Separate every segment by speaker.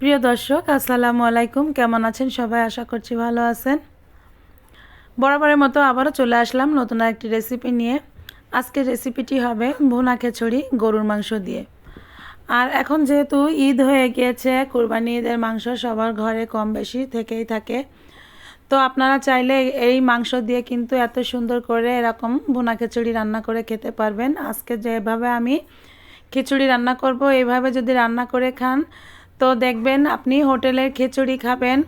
Speaker 1: প্রিয় দর্শক, আসসালামু আলাইকুম। কেমন আছেন সবাই? আশা করছি ভালো আছেন। বরাবরের মতো আবারও চলে আসলাম নতুন একটি রেসিপি নিয়ে। আজকের রেসিপিটি হবে ভুনা খিচুড়ি, গরুর মাংস দিয়ে। আর এখন যেহেতু ঈদ হয়ে গিয়েছে, কোরবানি ঈদের মাংস সবার ঘরে কম বেশি থেকেই থাকে। তো আপনারা চাইলে এই মাংস দিয়ে কিন্তু এত সুন্দর করে এরকম ভুনা খিচুড়ি রান্না করে খেতে পারবেন। আজকে যেভাবে আমি খিচুড়ি রান্না করব এইভাবে যদি রান্না করে খান তো দেখবেন আপনি হোটেলের খিচুড়ি খাবেন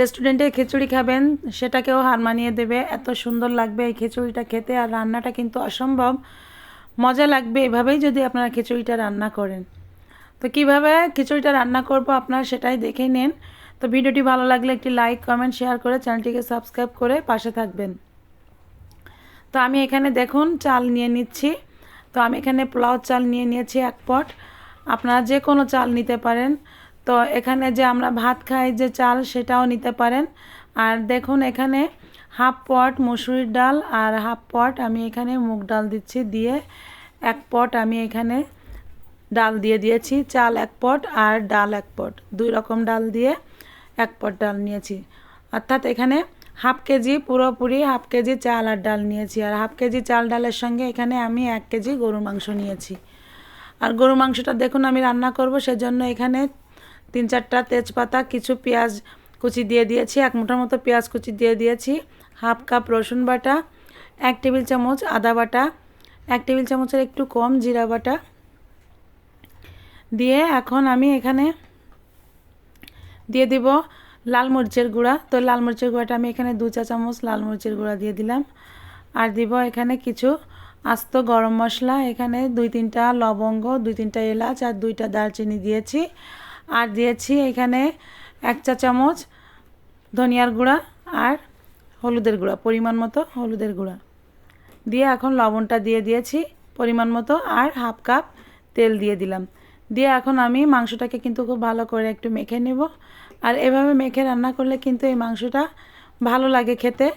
Speaker 1: রেস্টুরেন্টে খিচুড়ি খাবেন, সেটাকেও হার মানিয়ে দেবে। এত সুন্দর লাগবে এই খিচুড়িটা খেতে আর রান্নাটা কিন্তু অসম্ভব। মজা লাগবে এভাবেই যদি আপনারা খিচুড়িটা রান্না করেন। তো কীভাবে খিচুড়িটা রান্না করব আপনারা সেটাই দেখে নিন। তো ভিডিওটি ভালো লাগলে একটি লাইক, কমেন্ট, শেয়ার করে চ্যানেলটিকে সাবস্ক্রাইব করে পাশে থাকবেন। তো আমি এখানে দেখুন চাল নিয়ে নিচ্ছি। তো আমি এখানে পোলাও চাল নিয়ে নিয়েছি এক পট। আপনারা যে কোনো চাল নিতে পারেন। তো এখানে যে আমরা ভাত খাই যে চাল, সেটাও নিতে পারেন। আর দেখুন এখানে হাফ পট মুসুরির ডাল আর হাফ পট আমি এখানে মুগ ডাল দিচ্ছি দিয়ে এক পট আমি এখানে ডাল দিয়ে দিয়েছি, চাল এক পট আর ডাল এক পট। দুই রকম ডাল দিয়ে এক পট ডাল নিয়েছি। অর্থাৎ এখানে হাফ কেজি পুরোপুরি হাফ কেজি চাল আর ডাল নিয়েছি। আর হাফ কেজি চাল ডালের সঙ্গে এখানে আমি এক কেজি গরুর মাংস নিয়েছি। আর গরুর মাংসটা দেখুন আমি রান্না করব, সেজন্য এখানে তিন চারটা তেজপাতা, কিছু পেঁয়াজ কুচি দিয়ে দিয়েছি, এক মুঠার মতো পেঁয়াজ কুচি দিয়ে দিয়েছি, হাফ কাপ রসুন বাটা, এক টেবিল চামচ আদা বাটা, এক টেবিল চামচের একটু কম জিরা বাটা দিয়ে এখন আমি এখানে দিয়ে দিব লাল মরিচের গুঁড়া। তো লাল মরিচের গুঁড়াটা আমি এখানে দু চা চামচ লাল মরিচের গুঁড়া দিয়ে দিলাম। আর দিব এখানে কিছু আস্ত গরম মশলা। এখানে দুই তিনটা লবঙ্গ দুই তিনটা এলাচ আর দুইটা দারচিনি দিয়েছি। আর দিয়েছি এখানে এক চা চামচ ধনিয়ার গুঁড়া আর হলুদের গুঁড়া, পরিমাণ মতো হলুদের গুঁড়া। দিয়ে এখন লবণটা দিয়ে দিয়েছি পরিমাণ মতো আর হাফ কাপ তেল দিয়ে দিলাম। দিয়ে এখন আমি মাংসটাকে কিন্তু খুব ভালো করে একটু মেখে নেব। আর এভাবে মেখে রান্না করলে কিন্তু এই মাংসটা ভালো লাগে খেতে।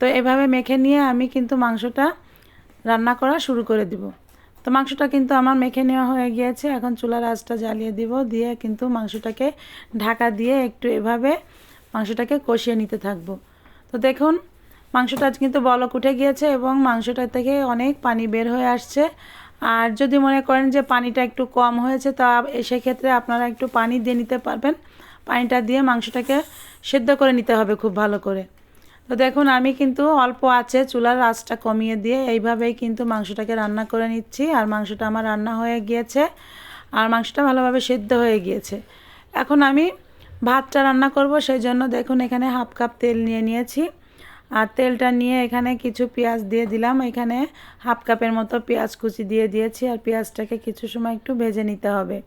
Speaker 1: তো এভাবে মেখে নিয়ে আমি কিন্তু মাংসটা রান্না করা শুরু করে দিব। তো মাংসটা কিন্তু আমার মেখে নেওয়া হয়ে গিয়েছে। এখন চুলার আঁচটা জ্বালিয়ে দিব দিয়ে কিন্তু মাংসটাকে ঢাকা দিয়ে একটু এভাবে মাংসটাকে কষিয়ে নিতে থাকব। তো দেখুন, মাংসটা আজ কিন্তু বলক উঠে গিয়েছে এবং মাংসটা থেকে অনেক পানি বের হয়ে আসছে। আর যদি মনে করেন যে পানিটা একটু কম হয়েছে, তা সেক্ষেত্রে আপনারা একটু পানি দিয়ে নিতে পারবেন। পানিটা দিয়ে মাংসটাকে সেদ্ধ করে নিতে হবে খুব ভালো করে। তো দেখুন, আমি কিন্তু অল্প আছে, চুলার আঁচটা কমিয়ে দিয়ে এইভাবেই কিন্তু মাংসটাকে রান্না করে নিচ্ছি। আর মাংসটা আমার রান্না হয়ে গিয়েছে, আর মাংসটা ভালোভাবে সেদ্ধ হয়ে গিয়েছে। এখন আমি ভাতটা রান্না করব, সেই জন্য দেখুন, এখানে হাফ কাপ তেল নিয়ে নিয়েছি। আর তেলটা নিয়ে এখানে কিছু পেঁয়াজ দিয়ে দিলাম। এখানে হাফ কাপের মতো পেঁয়াজ কুচি দিয়ে দিয়েছি, আর পেঁয়াজটাকে কিছু সময় একটু ভেজে নিতে হবে।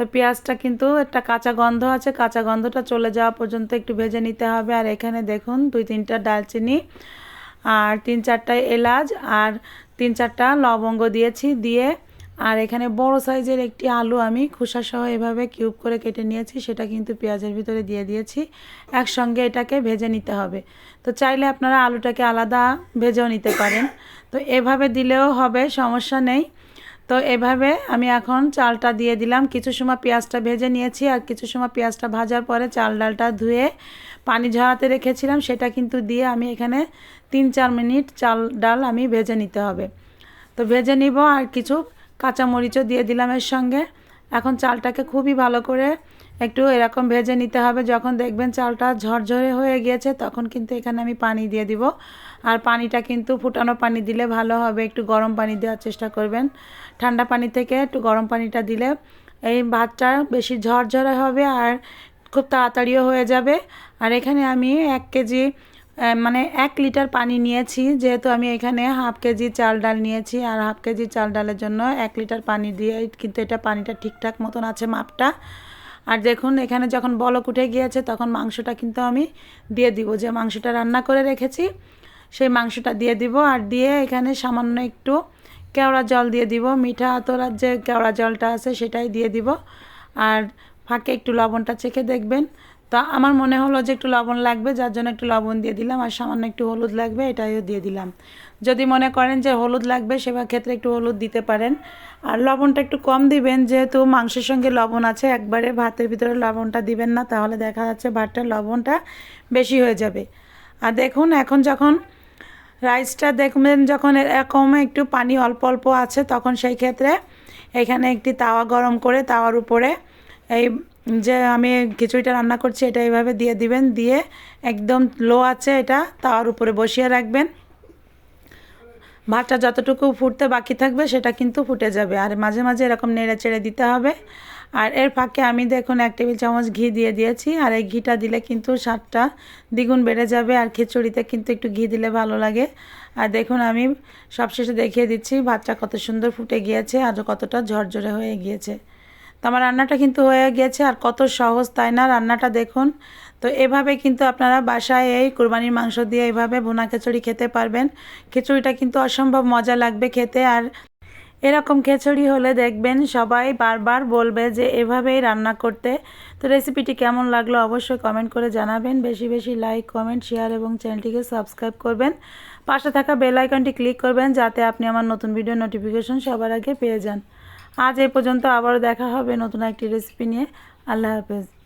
Speaker 1: তো পেঁয়াজটা কিন্তু একটা কাঁচা গন্ধ আছে, কাঁচা গন্ধটা চলে যাওয়া পর্যন্ত একটু ভেজে নিতে হবে। আর এখানে দেখুন, দুই তিনটা ডালচিনি আর তিন চারটা এলাচ আর তিন চারটা লবঙ্গ দিয়েছি দিয়ে, আর এখানে বড় সাইজের একটি আলু আমি খোসাসহ এভাবে কিউব করে কেটে নিয়েছি, সেটা কিন্তু পেঁয়াজের ভিতরে দিয়ে দিয়েছি। একসঙ্গে এটাকে ভেজে নিতে হবে। তো চাইলে আপনারা আলুটাকে আলাদা ভেজেও নিতে পারেন। তো এভাবে দিলেও হবে, সমস্যা নেই। তো এভাবে আমি এখন চালটা দিয়ে দিলাম। কিছু সময় পেঁয়াজটা ভেজে নিয়েছি আর কিছু সময় পেঁয়াজটা ভাজার পরে চাল ডালটা ধুয়ে পানি ঝরাতে রেখেছিলাম। সেটা কিন্তু দিয়ে আমি এখানে তিন চার মিনিট চাল ডাল আমি ভেজে নিতে হবে। তো ভেজে নিব আর কিছু কাঁচামরিচও দিয়ে দিলাম এর সঙ্গে। এখন চালটাকে খুবই ভালো করে একটু এরকম ভেজে নিতে হবে। যখন দেখবেন চালটা ঝরঝরে হয়ে গিয়েছে, তখন কিন্তু এখানে আমি পানি দিয়ে দিব। আর পানিটা কিন্তু ফুটানো পানি দিলে ভালো হবে। একটু গরম পানি দেওয়ার চেষ্টা করবেন। ঠান্ডা পানি থেকে একটু গরম পানিটা দিলে এই ভাতটা বেশি ঝরঝরে হবে আর খুব তাড়াতাড়িও হয়ে যাবে। আর এখানে আমি এক কেজি মানে এক লিটার পানি নিয়েছি। যেহেতু আমি এখানে হাফ কেজি চাল ডাল নিয়েছি আর হাফ কেজি চাল ডালের জন্য এক লিটার পানি দিয়ে কিন্তু এটা পানিটা ঠিকঠাক মতন আছে মাপটা। আর দেখুন, এখানে যখন বলক উঠে গিয়েছে, তখন মাংসটা কিন্তু আমি দিয়ে দিব। যে মাংসটা রান্না করে রেখেছি, সেই মাংসটা দিয়ে দিব আর দিয়ে এখানে সামান্য একটু কেওড়া জল দিয়ে দিব। মিঠা আতরার যে কেওড়া জলটা আছে, সেটাই দিয়ে দিব। আর ফাঁকে একটু লবণটা চেখে দেখবেন। তো আমার মনে হলো যে একটু লবণ লাগবে, যার জন্য একটু লবণ দিয়ে দিলাম আর সামান্য একটু হলুদ লাগবে, এটাইও দিয়ে দিলাম। যদি মনে করেন যে হলুদ লাগবে, সেবার ক্ষেত্রে একটু হলুদ দিতে পারেন। আর লবণটা একটু কম দিবেন, যেহেতু মাংসের সঙ্গে লবণ আছে, একবারে ভাতের ভিতরে লবণটা দিবেন না, তাহলে দেখা যাচ্ছে ভাতটার লবণটা বেশি হয়ে যাবে। আর দেখুন, এখন যখন রাইসটা দেখবেন, যখন এরকম একটু পানি অল্প অল্প আছে, তখন সেই ক্ষেত্রে এখানে একটি তাওয়া গরম করে, তাওয়ার উপরে এই যে আমি খিচুড়িটা রান্না করছি, এটা এইভাবে দিয়ে দিবেন, দিয়ে একদম লো আছে এটা তাওয়ার উপরে বসিয়ে রাখবেন। ভাতটা যতটুকু ফুটতে বাকি থাকবে, সেটা কিন্তু ফুটে যাবে। আর মাঝে মাঝে এরকম নেড়ে চেড়ে দিতে হবে। আর এর ফাঁকে আমি দেখুন এক টেবিল চামচ ঘি দিয়ে দিয়েছি। আর এই ঘিটা দিলে কিন্তু স্বাদটা দ্বিগুণ বেড়ে যাবে। আর খিচুড়িতে কিন্তু একটু ঘি দিলে ভালো লাগে। আর দেখুন আমি সবশেষে দেখিয়ে দিচ্ছি, ভাতটা কত সুন্দর ফুটে গিয়েছে, আর কতটা ঝরঝরে হয়ে গিয়েছে। তো আমার রান্নাটা কিন্তু হয়ে গেছে আর কত সহজ, তাই না? রান্নাটা দেখুন। তো এভাবে কিন্তু আপনারা বাসায় এই কোরবানির মাংস দিয়ে এইভাবে ভুনা খিচুড়ি খেতে পারবেন। খিচুড়িটা কিন্তু অসম্ভব মজা লাগবে খেতে আর এরকম খিচুড়ি হলে দেখবেন সবাই বারবার বলবে যে এভাবেই রান্না করতে। তো রেসিপিটি কেমন লাগল অবশ্যই কমেন্ট করে জানাবেন। বেশি বেশি লাইক, কমেন্ট, শেয়ার এবং চ্যানেলটিকে সাবস্ক্রাইব করবেন। পাশে থাকা বেল আইকনটি ক্লিক করবেন যাতে আপনি আমার নতুন ভিডিও নোটিফিকেশন সবার আগে পেয়ে যান। আজ এ পর্যন্ত আবারও দেখা হবে নতুন একটি রেসিপি নিয়ে। আল্লাহ হাফেজ।